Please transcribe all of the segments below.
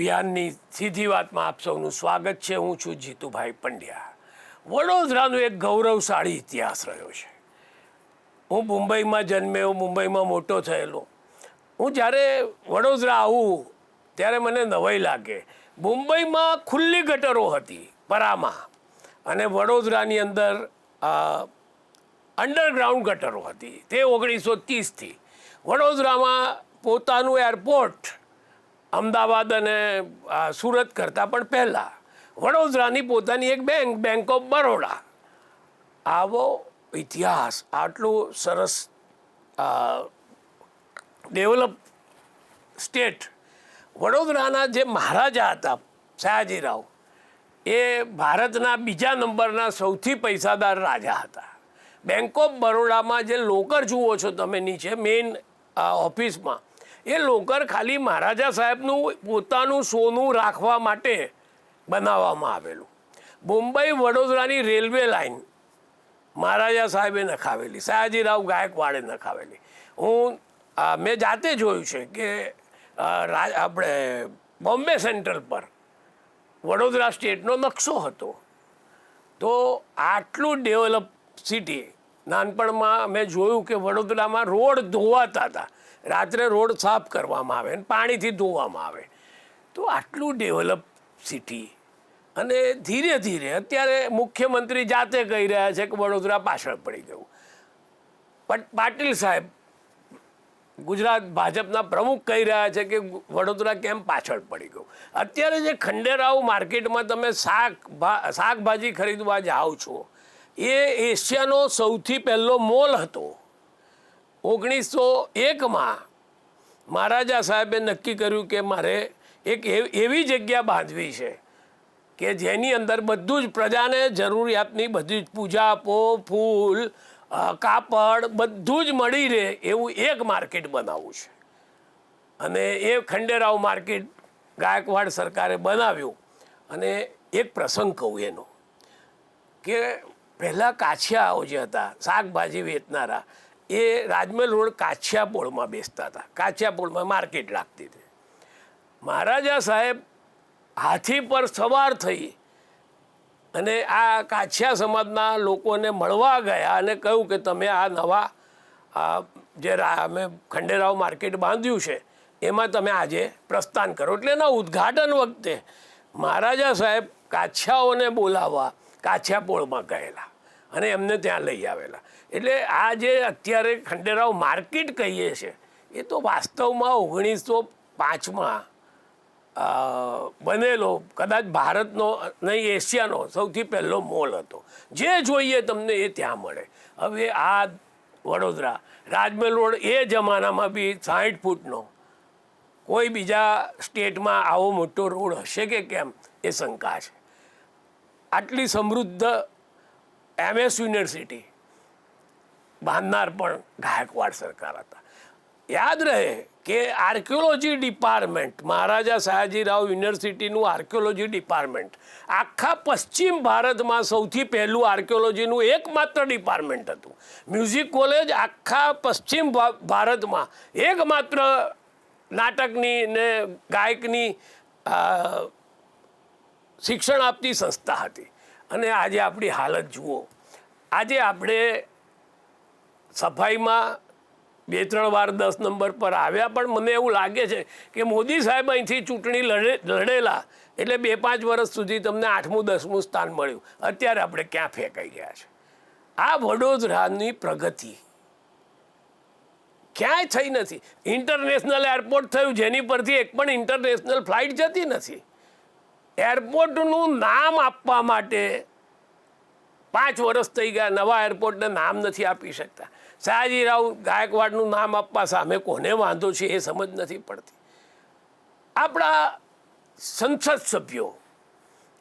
અભિયાનની સીધી વાતમાં આપ સૌનું સ્વાગત છે. હું છું જીતુભાઈ પંડ્યા. વડોદરાનો એક ગૌરવશાળી ઇતિહાસ રહ્યો છે. હું મુંબઈમાં જન્મ્યો, મુંબઈમાં મોટો થયેલો. હું જ્યારે વડોદરા આવું, ત્યારે મને નવાઈ લાગે. મુંબઈમાં ખુલ્લી ગટરો હતી, પરામાં. અને વડોદરાની અંદર અંડરગ્રાઉન્ડ ગટરો હતી. તે ઓગણીસો ત્રીસથી. વડોદરામાં પોતાનું એરપોર્ટ અમદાવાદ અને સુરત કરતાં પણ પહેલાં. વડોદરાની પોતાની એક બેંક બેંક ઓફ બરોડા આવો ઇતિહાસ, આટલું સરસ ડેવલપ સ્ટેટ વડોદરાના જે મહારાજા હતા, સયાજીરાવ, એ ભારતના બીજા નંબરના સૌથી પૈસાદાર રાજા હતા. બેંક ઓફ બરોડામાં જે લોકર જુઓ છો તમે નીચે મેઇન ઓફિસમાં એ લોકર ખાલી મહારાજા સાહેબનું, પોતાનું સોનું રાખવા માટે બનાવવામાં આવેલું. મુંબઈ વડોદરાની રેલવે લાઇન મહારાજા સાહેબે નખાવેલી, સયાજીરાવ ગાયકવાડે નખાવેલી. હું મેં જાતે જોયું છે કે આપણે બોમ્બે સેન્ટ્રલ પર વડોદરા સ્ટેટનો નકશો હતો. તો આટલું ડેવલપ સિટી, નાનપણમાં મેં જોયું કે વડોદરામાં રોડ ધોવાતા હતા. રાત્રે રોડ સાફ કરવામાં આવે અને પાણીથી ધોવામાં આવે. તો આટલું ડેવલપ સિટી અને ધીરે ધીરે અત્યારે મુખ્યમંત્રી જાતે કહી રહ્યા છે કે વડોદરા પાછળ પડી ગયું. પણ પાટીલ સાહેબ ગુજરાત ભાજપના પ્રમુખ કહી રહ્યા છે કે વડોદરા કેમ પાછળ પડી ગયું. અત્યારે જે ખંડેરાવ માર્કેટમાં તમે શાક શાકભાજી ખરીદવા જાઓ છો, એ એશિયાનો સૌથી પહેલો મોલ હતો. ઓગણીસો એકમાં મહારાજા સાહેબે નક્કી કર્યું કે મારે એક એવ- જગ્યા બાંધવી છે કે જેની અંદર બધું જ પ્રજાને જરૂરિયાતની બધી જ પૂજા પો ફૂલ કાપડ બધું જ મળી રહે એવું એક માર્કેટ બનાવવું છે. અને એ ખંડેરાવ માર્કેટ ગાયકવાડ સરકારે બનાવ્યું અને એક પ્રસંગ કહું એનો કે પહેલાં કાછિયાઓ જે હતા, શાકભાજી વેચનારા એ રાજમહેલ રોડ કાછિયાપોળમાં બેસતા હતા. કાછિયાપોળમાં માર્કેટ લાગતી હતી. મહારાજા સાહેબ હાથી પર સવાર થઈ અને આ કાછિયા સમાજના લોકોને મળવા ગયા અને કહ્યું કે તમે આ નવા જે અમે ખંડેરાવ માર્કેટ બાંધ્યું છે, એમાં તમે આજે પ્રસ્થાન કરો. એટલે એના ઉદ્ઘાટન વખતે મહારાજા સાહેબ કાછિયાઓને બોલાવવા કાછિયાપોળમાં ગયેલા અને એમને ત્યાં લઈ આવેલા. એટલે આ જે અત્યારે ખંડેરાવ માર્કેટ કહીએ છે, એ તો વાસ્તવમાં ઓગણીસો પાંચમાં બનેલો, કદાચ ભારતનો, નહીં, એશિયાનો સૌથી પહેલો મોલ હતો. જે જોઈએ તમને એ ત્યાં મળે. હવે આ વડોદરા, રાજમહેલ રોડ એ જમાનામાં બી સાઠ ફૂટનો. કોઈ બીજા સ્ટેટમાં આવો મોટો રોડ હશે કે કેમ, એ શંકા છે. આટલી સમૃદ્ધ એમએસ યુનિવર્સિટી બાંધનાર પણ ગાયકવાડ સરકાર હતા. યાદ રહે કે આર્કિયોલોજી ડિપાર્ટમેન્ટ, મહારાજા સયાજીરાવ યુનિવર્સિટીનું આર્કિયોલોજી ડિપાર્ટમેન્ટ, આખા પશ્ચિમ ભારતમાં સૌથી પહેલું આર્કિયોલોજીનું એકમાત્ર ડિપાર્ટમેન્ટ હતું. મ્યુઝિક કોલેજ આખા પશ્ચિમ ભારતમાં એકમાત્ર નાટકની ને ગાયકની શિક્ષણ આપતી સંસ્થા હતી. અને આજે આપણી હાલત જુઓ. આજે આપણે સફાઈમાં બે, ત્રણ વાર દસ નંબર પર આવ્યા, પણ મને એવું લાગે છે કે મોદી સાહેબ અહીંથી ચૂંટણી લડે, લડેલા એટલે બે, પાંચ વર્ષ સુધી તમને આઠમું, દસમું સ્થાન મળ્યું. અત્યારે આપણે ક્યાં ફેંકાઈ ગયા છે? આ વડોદરાની પ્રગતિ ક્યાંય થઈ નથી. ઇન્ટરનેશનલ એરપોર્ટ થયું, જેની પરથી એક પણ ઇન્ટરનેશનલ ફ્લાઇટ જતી નથી. એરપોર્ટનું નામ આપવા માટે પાંચ વર્ષ થઈ ગયા, નવા એરપોર્ટને નામ નથી આપી શકતા. સયાજીરાવ ગાયકવાડનું નામ આપવા સામે કોને વાંધો છે એ સમજ નથી પડતી. આપણા સંસદ સભ્યો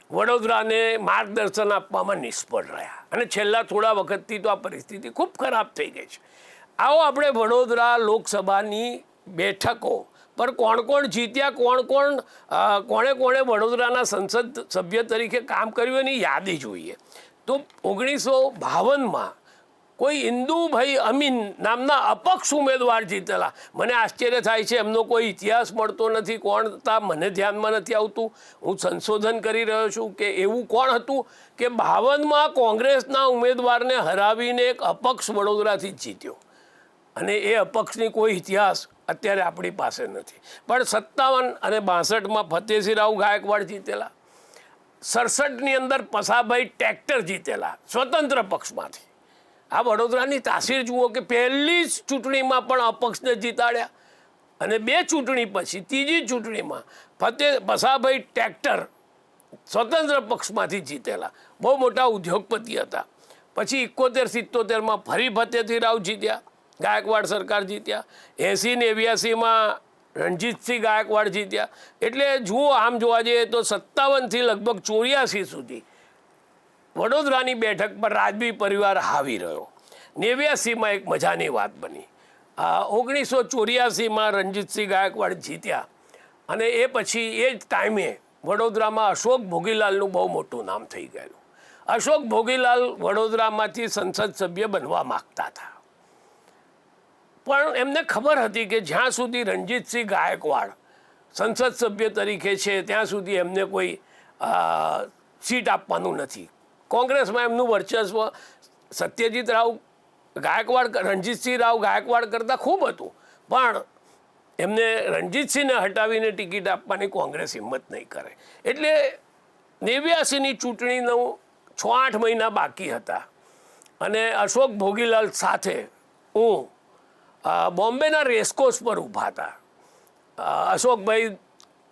વડોદરાને માર્ગદર્શન આપવામાં નિષ્ફળ રહ્યા અને છેલ્લા થોડા વખતથી તો આ પરિસ્થિતિ ખૂબ ખરાબ થઈ ગઈ છે. આવો આપણે વડોદરા લોકસભાની બેઠકો પર કોણ કોણ જીત્યા, કોણ કોણ કોણે કોણે વડોદરાના સંસદ સભ્ય તરીકે કામ કર્યું એની યાદી જોઈએ. તો ઓગણીસો બાવનમાં કોઈ ઇન્દુભાઈ અમીન નામના અપક્ષ ઉમેદવાર જીતેલા. મને આશ્ચર્ય થાય છે, એમનો કોઈ ઇતિહાસ મળતો નથી, કોણ હતા મને ધ્યાનમાં નથી આવતું. હું સંશોધન કરી રહ્યો છું કે એવું કોણ હતું કે બાવનમાં કોંગ્રેસના ઉમેદવારને હરાવીને એક અપક્ષ વડોદરાથી જીત્યો. અને એ અપક્ષની કોઈ ઇતિહાસ અત્યારે આપણી પાસે નથી. પણ સત્તાવન અને બાસઠમાં ફતેસિંહરાવ ગાયકવાડ જીતેલા. સડસઠની અંદર પસાભાઈ ટ્રેક્ટર જીતેલા, સ્વતંત્ર પક્ષમાંથી. આ વડોદરાની તાસીર જુઓ કે પહેલી જ ચૂંટણીમાં પણ અપક્ષને જીતાડ્યા. અને બે ચૂંટણી પછી, ત્રીજી ચૂંટણીમાં ફતેહ બસાભાઈ ટ્રેક્ટર સ્વતંત્ર પક્ષમાંથી જીતેલા. બહુ મોટા ઉદ્યોગપતિ હતા. પછી એકોતેર, સિત્તોતેરમાં ફરી ફતેહથી રાવ જીત્યા, ગાયકવાડ સરકાર જીત્યા. એંસી નેવ્યાસીમાં રણજીતસિંહ ગાયકવાડ જીત્યા. એટલે જુઓ, આમ જોવા જઈએ તો સત્તાવનથી લગભગ ચોર્યાસી સુધી વડોદરાની બેઠક પર રાજવી પરિવાર હાવી રહ્યો. નેવ્યાસીમાં એક મજાની વાત બની. ઓગણીસો ચોર્યાસીમાં રણજીતસિંહ ગાયકવાડ જીત્યા અને એ પછી એ જ ટાઈમે વડોદરામાં અશોક ભોગીલાલનું બહુ મોટું નામ થઈ ગયેલું. અશોક ભોગીલાલ વડોદરામાંથી સંસદ સભ્ય બનવા માગતા હતા. પણ એમને ખબર હતી કે જ્યાં સુધી રણજીતસિંહ ગાયકવાડ સંસદ સભ્ય તરીકે છે, ત્યાં સુધી એમને કોઈ સીટ આપવાનું નથી. કોંગ્રેસમાં એમનું વર્ચસ્વ સત્યજીત રાવ ગાયકવાડ રણજીતસિંહ રાવ ગાયકવાડ કરતાં ખૂબ હતું. પણ એમને રણજીતસિંહને હટાવીને ટિકિટ આપવાની કોંગ્રેસ હિંમત નહીં કરે. એટલે નેવ્યાસીની ચૂંટણીનું છ આઠ મહિના બાકી હતા. અને અશોક ભોગીલાલ સાથે હું બોમ્બેના રેસકોર્સ પર ઊભા હતા. અશોકભાઈ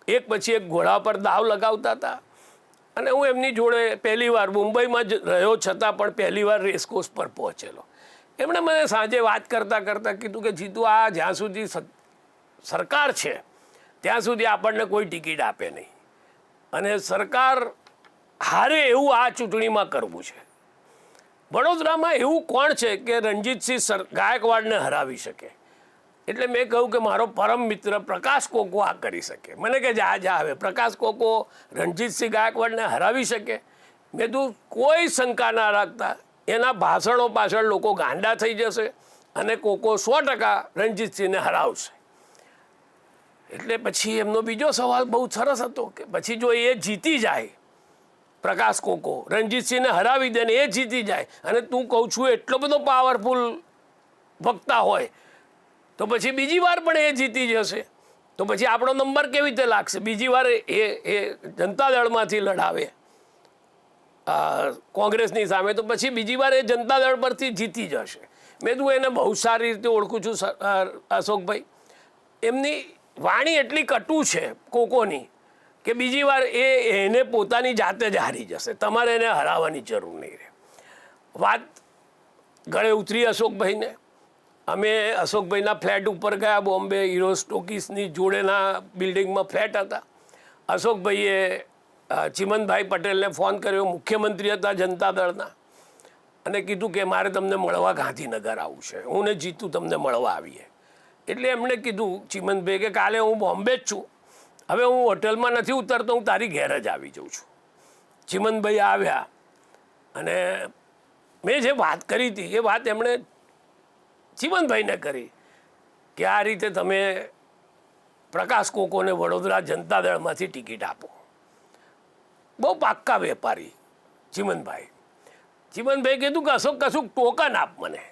એક પછી એક ઘોડા પર દાવ લગાવતા હતા. અને હું એમની જોડે પહેલી વાર મુંબઈમાં જ રહ્યો છતાં પણ પહેલી વાર રેસકોર્સ પર પહોંચેલો. એમણે મને સાંજે વાત કરતાં કરતાં કીધું કે, જીતુ, આ જ્યાં સુધી સરકાર છે, ત્યાં સુધી આપણને કોઈ ટિકિટ આપે નહીં. અને સરકાર હારે એવું આ ચૂંટણીમાં કરવું છે. વડોદરામાં એવું કોણ છે કે રણજીતસિંહ સર, ગાયકવાડને હરાવી શકે? એટલે મેં કહ્યું કે મારો પરમ મિત્ર પ્રકાશ કોકો આ કરી શકે. મને કે જા જા હવે, પ્રકાશ કોકો રણજીતસિંહ ગાયકવાડને હરાવી શકે. મેં તું કોઈ શંકા ના રાખતા. એના ભાષણો પાછળ લોકો ગાંડા થઈ જશે અને કોકો સો ટકા રણજીતસિંહને હરાવશે. એટલે પછી એમનો બીજો સવાલ બહુ સરસ હતો કે પછી જો એ જીતી જાય, પ્રકાશ કોકો રણજીતસિંહને હરાવી દે ને એ જીતી જાય, અને તું કહું છું એટલો બધો પાવરફુલ વક્તા હોય તો પછી બીજી વાર પણ એ જીતી જશે. તો પછી આપણો નંબર કેવી રીતે લાગશે? બીજી વાર એ એ જનતા દળમાંથી લડાવે કોંગ્રેસની સામે તો પછી બીજી વાર એ જનતા દળ પરથી જીતી જશે. મેં તું એને બહુ સારી રીતે ઓળખું છું અશોકભાઈ. એમની વાણી એટલી કટુ છે કોકોની કે બીજી વાર એ એને પોતાની જાતે જ હારી જશે. તમારે એને હરાવવાની જરૂર નહીં રહે. વાત ગળે ઉતરી અશોકભાઈને. અમે અશોકભાઈના ફ્લેટ ઉપર ગયા, બોમ્બે હીરો સ્ટોકીસની જોડેના બિલ્ડિંગમાં ફ્લેટ હતા. અશોકભાઈએ ચિમનભાઈ પટેલને ફોન કર્યો, મુખ્યમંત્રી હતા જનતા દળના. અને કીધું કે મારે તમને મળવા ગાંધીનગર આવવું છે. હું ને જીતું તમને મળવા આવીએ. એટલે એમણે કીધું ચિમનભાઈ કે કાલે હું બોમ્બે જ છું. હવે હું હોટલમાં નથી ઉતરતો, હું તારી ઘેર જ આવી જાઉં છું. ચિમનભાઈ આવ્યા અને મેં જે વાત કરી હતી, એ વાત એમણે ચિમનભાઈને કરી કે આ રીતે તમે પ્રકાશ કોકોને વડોદરા જનતા દળમાંથી ટિકિટ આપો. બહુ પાક્કા વેપારી ચિમનભાઈ ચિમનભાઈ કીધું કે અશોક કશુંક ટોકન આપ મને.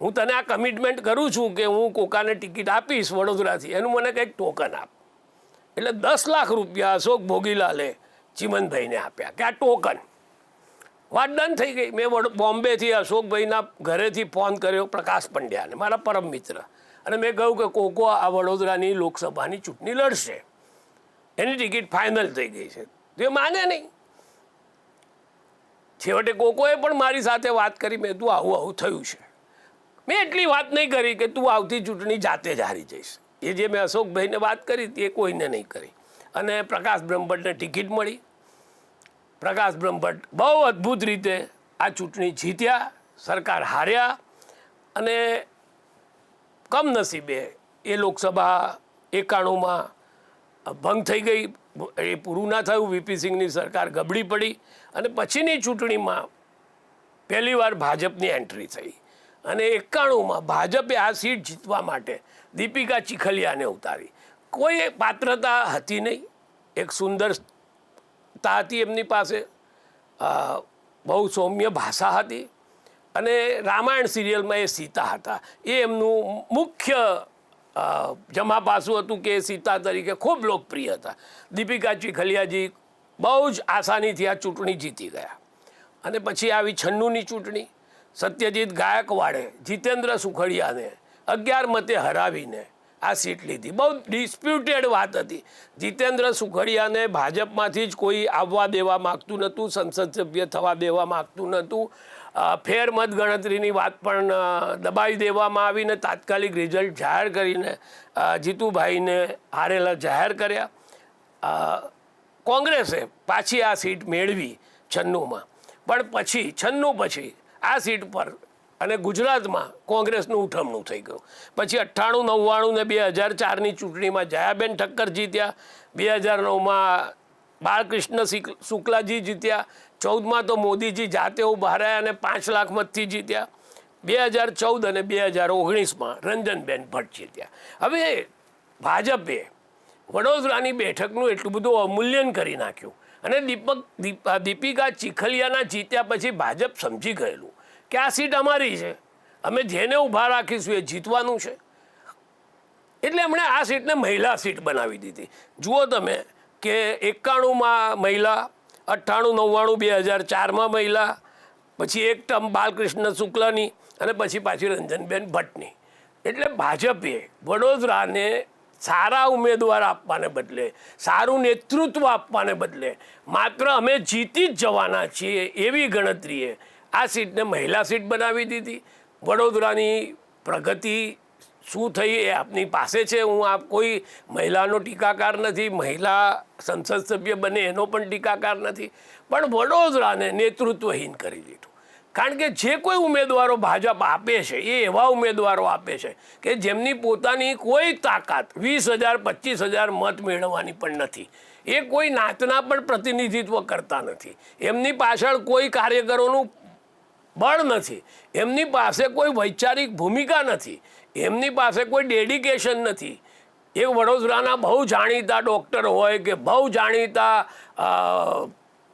હું તને આ કમિટમેન્ટ કરું છું કે હું કોકાને ટિકિટ આપીશ વડોદરાથી. એનું મને કંઈક ટોકન આપ. એટલે દસ લાખ રૂપિયા અશોક ભોગીલાલે ચિમનભાઈને આપ્યા કે આ ટોકન. વાત ડન થઈ ગઈ. મેં બોમ્બેથી અશોકભાઈના ઘરેથી ફોન કર્યો પ્રકાશ પંડ્યાને, મારા પરમ મિત્ર. અને મેં કહ્યું કે કોકો આ વડોદરાની લોકસભાની ચૂંટણી લડશે. એની ટિકિટ ફાઇનલ થઈ ગઈ છે. તો એ માને નહીં. છેવટે કોકોએ પણ મારી સાથે વાત કરી, મેં તું આવું આવું થયું છે. મેં એટલી વાત નહીં કરી કે તું આવતી ચૂંટણી જાતે જ હારી જઈશ. એ જે મેં અશોકભાઈને વાત કરી એ કોઈને નહીં કરી. અને પ્રકાશ બ્રહ્મભટ્ટને ટિકિટ મળી. પ્રકાશ બ્રહ્મભટ્ટ બહુ અદ્ભુત રીતે આ ચૂંટણી જીત્યા, સરકાર હાર્યા અને કમનસીબે એ લોકસભા એકાણુંમાં ભંગ થઈ ગઈ. એ પૂરું ના થયું વીપી સિંહની સરકાર ગબડી પડી અને પછીની ચૂંટણીમાં પહેલીવાર ભાજપની એન્ટ્રી થઈ અને એકાણુંમાં ભાજપે આ સીટ જીતવા માટે દીપિકા ચીખલિયાને ઉતારી. કોઈ પાત્રતા હતી નહીં. એક સુંદરતા હતી એમની પાસે બહુ સૌમ્ય ભાષા હતી અને રામાયણ સિરિયલમાં એ સીતા હતા. એ એમનું મુખ્ય જમા પાસું હતું કે સીતા તરીકે ખૂબ લોકપ્રિય હતા. દીપિકા ચીખલિયાજી બહુ જ આસાનીથી આ ચૂંટણી જીતી ગયા. અને પછી આવી છન્નુની ચૂંટણી, સત્યજીત ગાયકવાડે, જીતેન્દ્ર સુખડિયાને, અગિયાર મતે હરાવીને આ સીટ લીધી. બહુ ડિસ્પ્યુટેડ વાત હતી. જીતેન્દ્ર સુખડિયાને ભાજપમાંથી જ કોઈ આવવા દેવા માગતું નહોતું, સંસદ સભ્ય થવા દેવા માગતું નહોતું. ફેર મતગણતરીની વાત પણ દબાવી દેવામાં આવીને તાત્કાલિક રિઝલ્ટ જાહેર કરીને જીતુભાઈને હારેલા જાહેર કર્યા. કોંગ્રેસે પાછી આ સીટ મેળવી છન્નુમાં. પણ પછી, છન્નું પછી આ સીટ પર અને ગુજરાતમાં કોંગ્રેસનું ઉઠમણું થઈ ગયું. પછી અઠ્ઠાણું, નવ્વાણું ને બે હજાર ચારની ચૂંટણીમાં જયાબેન ઠક્કર જીત્યા. બે હજાર નવમાં બાળકૃષ્ણ શુક્લાજી જીત્યા. ચૌદમાં તો મોદીજી જાતે ઉભારાયા અને પાંચ લાખ મતથી જીત્યા. બે હજાર ચૌદ અને બે હજાર ઓગણીસમાં રંજનબેન ભટ્ટ જીત્યા. હવે ભાજપે વડોદરાની બેઠકનું એટલું બધું અવમૂલ્યન કરી નાખ્યું. અને દીપક, દીપ- દીપિકા ચીખલિયાના જીત્યા પછી ભાજપ સમજી ગયેલું. કે આ સીટ અમારી છે? અમે જેને ઊભા રાખીશું એ જીતવાનું છે. એટલે એમણે આ સીટને મહિલા સીટ બનાવી દીધી. જુઓ તમે કે એકાણુંમાં મહિલા, અઠ્ઠાણું, નવ્વાણું, બે હજાર ચારમાં મહિલા, પછી એક ટર્મ બાલકૃષ્ણ શુક્લની અને પછી પાછી રંજનબેન ભટ્ટની. એટલે ભાજપે વડોદરાને સારા ઉમેદવાર આપવાને બદલે, સારું નેતૃત્વ આપવાને બદલે માત્ર અમે જીતી જ જવાના છીએ એવી ગણતરીએ આ સીટને મહિલા સીટ બનાવી દીધી. વડોદરાની પ્રગતિ શું થઈ એ આપની પાસે છે. હું આપ કોઈ મહિલાનો ટીકાકાર નથી, મહિલા સંસદ સભ્ય બને એનો પણ ટીકાકાર નથી. પણ વડોદરાને નેતૃત્વહીન કરી દીધું. કારણ કે જે કોઈ ઉમેદવારો ભાજપ આપે છે, એ એવા ઉમેદવારો આપે છે કે જેમની પોતાની કોઈ તાકાત વીસ હજાર, પચીસ હજાર મત મેળવવાની પણ નથી. એ કોઈ નાતના પણ પ્રતિનિધિત્વ કરતા નથી. એમની પાછળ કોઈ કાર્યકરોનું બળ નથી. એમની પાસે કોઈ વૈચારિક ભૂમિકા નથી. એમની પાસે કોઈ ડેડિકેશન નથી. એક વડોદરાના બહુ જાણીતા ડૉક્ટર હોય કે બહુ જાણીતા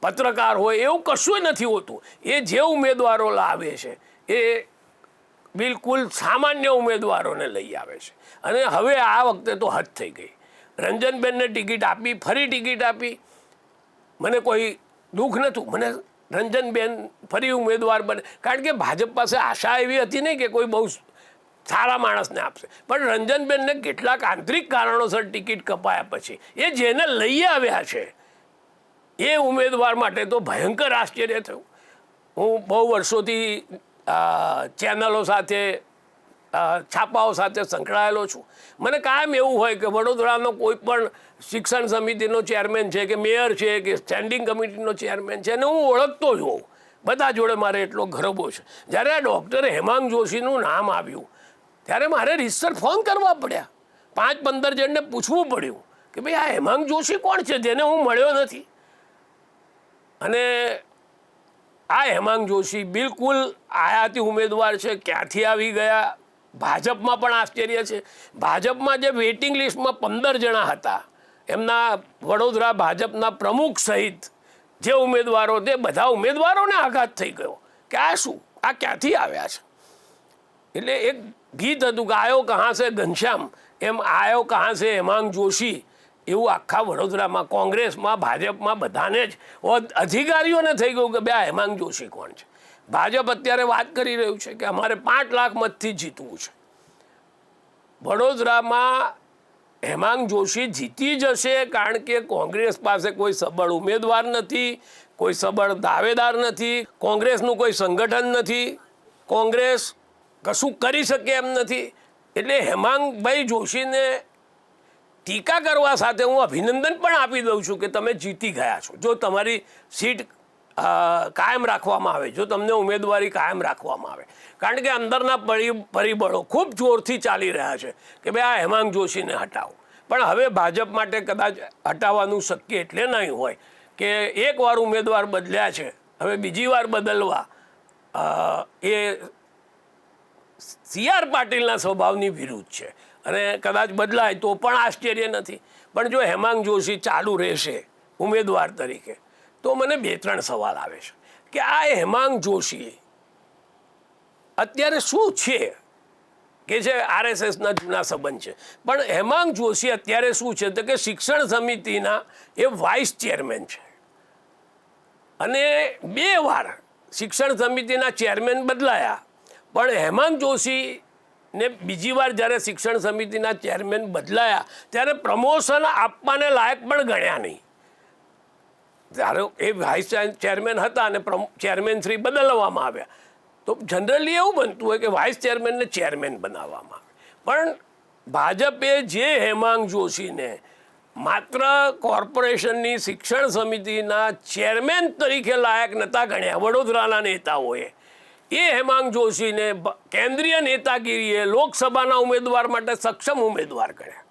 પત્રકાર હોય એવું કશું નથી હોતું. એ જે ઉમેદવારો લાવે છે, એ બિલકુલ સામાન્ય ઉમેદવારોને લઈ આવે છે. અને હવે આ વખતે તો હદ થઈ ગઈ. રંજનબેનને ટિકિટ આપી, ફરી ટિકિટ આપી. મને કોઈ દુઃખ નહોતું. મને રંજનબેન ફરી ઉમેદવાર બને. કારણ કે ભાજપ પાસે આશા એવી હતી નહીં કે કોઈ બહુ સારા માણસને આપશે. પણ રંજનબેનને કેટલાક આંતરિક કારણોસર ટિકિટ કપાયા પછી, એ જેને લઈ આવ્યા છે, એ ઉમેદવાર માટે તો ભયંકર આશ્ચર્ય થયું. હું બહુ વર્ષોથી ચેનલો સાથે છાપાઓ સાથે સંકળાયેલો છું. મને કાયમ એવું હોય કે વડોદરાનો કોઈ પણ શિક્ષણ સમિતિનો ચેરમેન છે કે મેયર છે કે સ્ટેન્ડિંગ કમિટીનો ચેરમેન છે એને હું ઓળખતો જ હોઉં. બધા જોડે મારે એટલો ગરબો છે. જ્યારે આ ડૉક્ટર હેમાંગ જોશીનું નામ આવ્યું, ત્યારે મારે રિસર્ચ ફોન કરવા પડ્યા. પાંચ પંદર જણને પૂછવું પડ્યું કે ભાઈ, આ હેમાંગ જોશી કોણ છે? જેને હું મળ્યો નથી. અને આ હેમાંગ જોશી બિલકુલ આયાતી ઉમેદવાર છે, ક્યાંથી આવી ગયા? ભાજપમાં પણ આશ્ચર્ય છે. ભાજપમાં જે વેઇટિંગ લિસ્ટમાં પંદર જણા હતા, એમના વડોદરા ભાજપના પ્રમુખ સહિત જે ઉમેદવારો તે બધા ઉમેદવારોને આઘાત થઈ ગયો. કે આ શું? આ ક્યાંથી આવ્યા છે? એટલે એક ગીત હતું કે આયો કહાં છે ઘનશ્યામ, એમ આયો કહાં છે હેમાંગ જોશી, એવું આખા વડોદરામાં, કોંગ્રેસમાં, ભાજપમાં બધાને જ. અધિકારીઓને થઈ ગયું કે બે હેમાંગ જોશી કોણ છે? ભાજપ અત્યારે વાત કરી રહ્યું છે કે અમારે પાંચ લાખ મતથી જીતવું છે. વડોદરામાં હેમાંગ જોશી જીતી જશે કારણ કે કોંગ્રેસ પાસે કોઈ સબળ ઉમેદવાર નથી, કોઈ સબળ દાવેદાર નથી, કોંગ્રેસનું કોઈ સંગઠન નથી. કોંગ્રેસ કશું કરી શકે એમ નથી. એટલે હેમાંગભાઈ જોશીને ટીકા કરવા સાથે હું અભિનંદન પણ આપી દઉં છું કે તમે જીતી ગયા છો. જો તમારી સીટ કાયમ રાખવામાં આવે. જો તમને ઉમેદવારી કાયમ રાખવામાં આવે. કારણ કે અંદરના પરિ, પરિબળો ખૂબ જોરથી ચાલી રહ્યા છે કે ભાઈ આ હેમાંગ જોશીને હટાવો. પણ હવે ભાજપ માટે કદાચ હટાવવાનું શક્ય એટલે નહીં હોય કે એકવાર ઉમેદવાર બદલ્યા છે, હવે બીજી વાર બદલવા એ સી આર પાટીલના સ્વભાવની વિરુદ્ધ છે. અને કદાચ બદલાય તો પણ આશ્ચર્ય નથી. પણ જો હેમાંગ જોશી ચાલુ રહેશે ઉમેદવાર તરીકે તો મને બે ત્રણ સવાલ આવે છે કે આ હેમાંગ જોશી અત્યારે શું છે કે જે આરએસએસના જૂના સંબંધ છે? પણ હેમાંગ જોશી અત્યારે શું છે? તો કે શિક્ષણ સમિતિના એ વાઇસ ચેરમેન છે. અને બે વાર શિક્ષણ સમિતિના ચેરમેન બદલાયા. પણ હેમાંગ જોશીને બીજી વાર જ્યારે શિક્ષણ સમિતિના ચેરમેન બદલાયા, ત્યારે પ્રમોશન આપવાને લાયક પણ ગણ્યા નહીં. ત્યારે એ વાઇસ ચેરમેન હતા અને ચેરમેન શ્રી બદલવામાં આવ્યા. તો જનરલી એવું બનતું હોય કે વાઇસ ચેરમેનને ચેરમેન બનાવવામાં આવે. પણ ભાજપે જે હેમાંગ જોશીને માત્ર કોર્પોરેશનની શિક્ષણ સમિતિના ચેરમેન તરીકે લાયક નહોતા ગણ્યા, વડોદરાના નેતાઓએ. એ હેમાંગ જોશીને કેન્દ્રીય નેતાગીરીએ લોકસભાના ઉમેદવાર માટે સક્ષમ ઉમેદવાર ગણ્યા.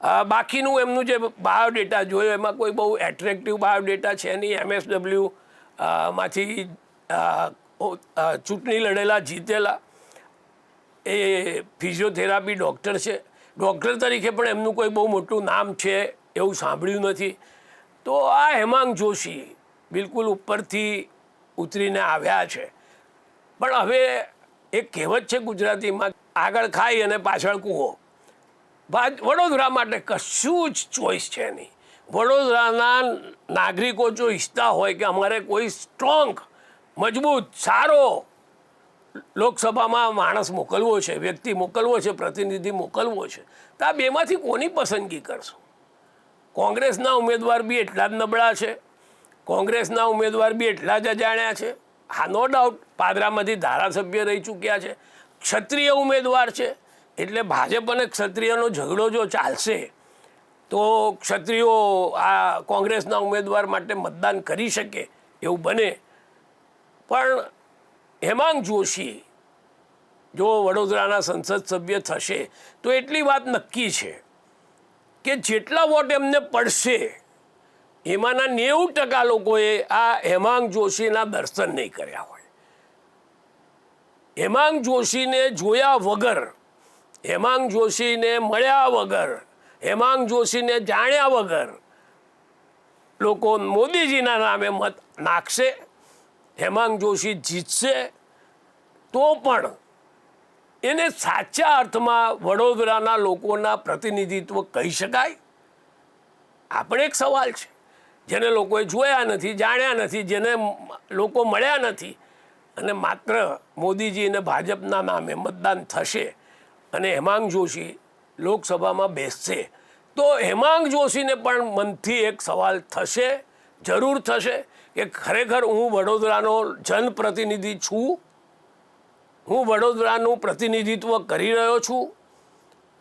બાકીનું એમનું જે બાયોડેટા જોયો, એમાં કોઈ બહુ એટ્રેક્ટિવ બાયોડેટા છે નહીં. એમએસડબલ્યુ માંથી ચૂંટણી લડેલા, જીતેલા એ ફિઝિયોથેરાપી ડૉક્ટર છે. ડૉક્ટર તરીકે પણ એમનું કોઈ બહુ મોટું નામ છે એવું સાંભળ્યું નથી. તો આ હેમાંગ જોશી બિલકુલ ઉપરથી ઉતરીને આવ્યા છે. પણ હવે એક કહેવત છે ગુજરાતીમાં, આગળ ખાઈ અને પાછળ કૂવો વડોદરા માટે કશું જ ચોઈસ છે નહીં. વડોદરાના નાગરિકો જો ઈચ્છતા હોય કે અમારે કોઈ સ્ટ્રોંગ મજબૂત, સારો લોકસભામાં માણસ મોકલવો છે, વ્યક્તિ મોકલવો છે, પ્રતિનિધિ મોકલવો છે, તો આ બેમાંથી કોની પસંદગી કરશો? કોંગ્રેસના ઉમેદવાર બી એટલા જ નબળા છે, કોંગ્રેસના ઉમેદવાર બી એટલા જ અજાણ્યા છે, હા નો ડાઉટ પાદરામાંથી ધારાસભ્ય રહી ચૂક્યા છે, ક્ષત્રિય ઉમેદવાર છે એટલે ભાજપ અને ક્ષત્રિયનો ઝઘડો જો ચાલશે, તો ક્ષત્રિયો આ કોંગ્રેસના ઉમેદવાર માટે મતદાન કરી શકે એવું બને. પણ હેમાંગ જોશી જો વડોદરાના સંસદ સભ્ય થશે, તો એટલી વાત નક્કી છે કે જેટલા વોટ એમને પડશે, એમાંના નેવું ટકા લોકોએ આ હેમાંગ જોશીના દર્શન નહીં કર્યા હોય. હેમાંગ જોશીને જોયા વગર હેમાંગ જોશીને મળ્યા વગર, હેમાંગ જોશીને જાણ્યા વગર લોકો મોદીજીના નામે મત નાખશે, હેમાંગ જોશી જીતશે, તો પણ એને સાચા અર્થમાં વડોદરાના લોકોના પ્રતિનિધિત્વ કહી શકાય? આ પણ એક સવાલ છે. જેને લોકોએ જોયા નથી, જાણ્યા નથી, જેને લોકો મળ્યા નથી અને માત્ર મોદીજી અને ભાજપના નામે મતદાન થશે અને હેમાંગ જોશી લોકસભામાં બેસશે. તો હેમાંગ જોશીને પણ મનથી એક સવાલ થશે, જરૂર થશે કે ખરેખર હું વડોદરાનો જનપ્રતિનિધિ છું? હું વડોદરાનું પ્રતિનિધિત્વ કરી રહ્યો છું?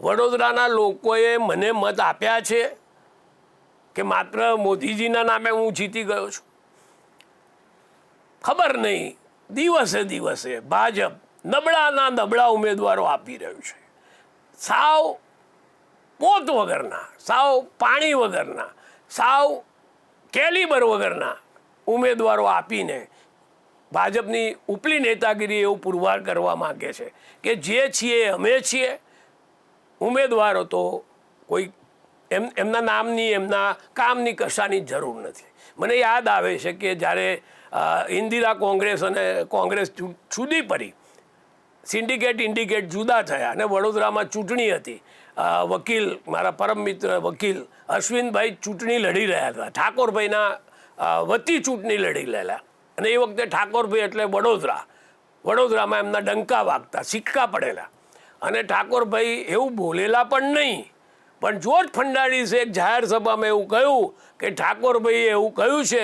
વડોદરાના લોકોએ મને મત આપ્યા છે કે માત્ર મોદીજીના નામે હું જીતી ગયો છું? ખબર નહીં. દિવસે દિવસે ભાજપ નબળાના નબળા ઉમેદવારો આપી રહ્યું છે. સાવ પોત વગરના, સાવ પાણી વગરના, સાવ કેલિબર વગરના ઉમેદવારો આપીને ભાજપની ઉપલી નેતાગીરી એવું પુરવાર કરવા માગે છે કે જે છીએ અમે છીએ. ઉમેદવારો તો કોઈ એમ, એમના નામની, એમના કામની કશાની જરૂર નથી. મને યાદ આવે છે કે જ્યારે ઇન્દિરા કોંગ્રેસ અને કોંગ્રેસ છૂટી પડી સિન્ડિકેટ ઇન્ડિકેટ જુદા થયા અને વડોદરામાં ચૂંટણી હતી. વકીલ, મારા પરમ મિત્ર વકીલ અશ્વિનભાઈ ચૂંટણી લડી રહ્યા હતા. ઠાકોરભાઈના વતી ચૂંટણી લડી લેલા. અને એ વખતે ઠાકોરભાઈ એટલે વડોદરા. વડોદરામાં એમના ડંકા વાગતા, સિક્કા પડેલા. અને ઠાકોરભાઈ એવું બોલેલા પણ નહીં. પણ જોર્જ ફર્નાન્ડિસે એક જાહેર સભામાં એવું કહ્યું કે ઠાકોરભાઈએ એવું કહ્યું છે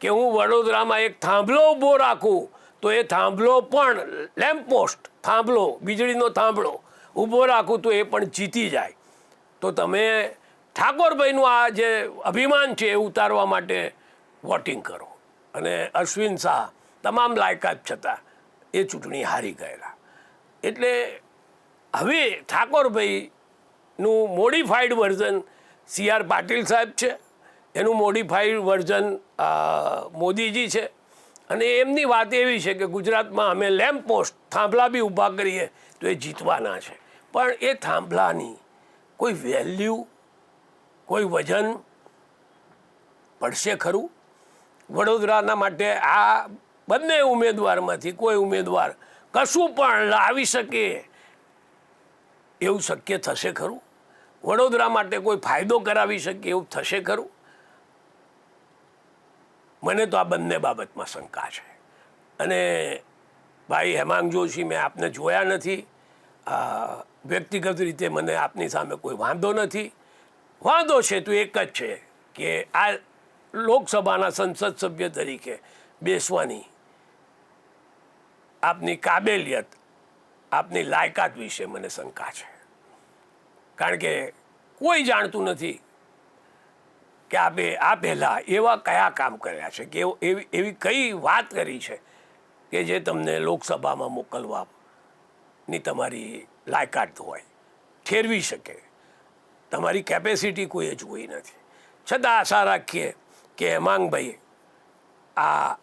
કે હું વડોદરામાં એક થાંભલો ઊભો રાખું, તો એ થાંભલો પણ લેમ્પપોસ્ટ થાંભલો, વીજળીનો થાંભલો. ઊભો રાખું તો એ પણ જીતી જાય. તો તમે ઠાકોરભાઈનું આ જે અભિમાન છે એ ઉતારવા માટે વોટિંગ કરો. અને અશ્વિન શાહ તમામ લાયકાત છતાં એ ચૂંટણી હારી ગયેલા. એટલે હવે ઠાકોરભાઈનું modified version C R Patil સાહેબ છે. એનું મોડિફાઈડ વર્ઝન મોદીજી છે. અને એમની વાત એવી છે કે ગુજરાતમાં અમે લેમ્પ પોસ્ટ થાંભલા બી ઊભા કરીએ તો એ જીતવાના છે. પણ એ થાંભલાની કોઈ વેલ્યુ કોઈ વજન પડશે ખરું? વડોદરાના માટે આ બંને ઉમેદવારમાંથી કોઈ ઉમેદવાર કશું પણ લાવી શકે એવું શક્ય થશે ખરું? વડોદરા માટે કોઈ ફાયદો કરાવી શકે એવું થશે ખરું? મને તો આ બંને બાબતમાં શંકા છે. અને ભાઈ હેમાંગ જોશી મેં આપને જોયા નથી. વ્યક્તિગત રીતે મને આપની સામે કોઈ વાંધો નથી. વાંધો છે તો એક જ છે કે આ લોકસભાના સંસદ સભ્ય તરીકે બેસવાની આપની કાબેલિયત, આપની લાયકાત વિશે મને શંકા છે. કારણ કે કોઈ જાણતું નથી કે આપે આ પહેલાં એવા કયા કામ કર્યા છે? કે એવી એવી કઈ વાત કરી છે કે જે તમને લોકસભામાં મોકલવાની તમારી લાયકાત હોય? ઠેરવી શકે. તમારી કેપેસિટી કોઈએ જોઈ નથી. છતાં આશા રાખીએ કે હેમાંગભાઈ આ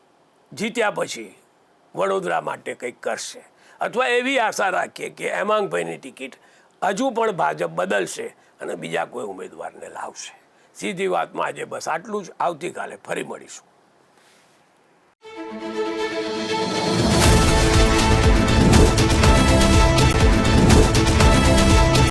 જીત્યા પછી વડોદરા માટે કંઈક કરશે. અથવા એવી આશા રાખીએ કે હેમાંગભાઈની ટિકિટ હજુ પણ ભાજપ બદલશે અને બીજા કોઈ ઉમેદવારને લાવશે. સીધી વાતમાં આજે બસ આટલું જ. આવતીકાલે ફરી મળીશું.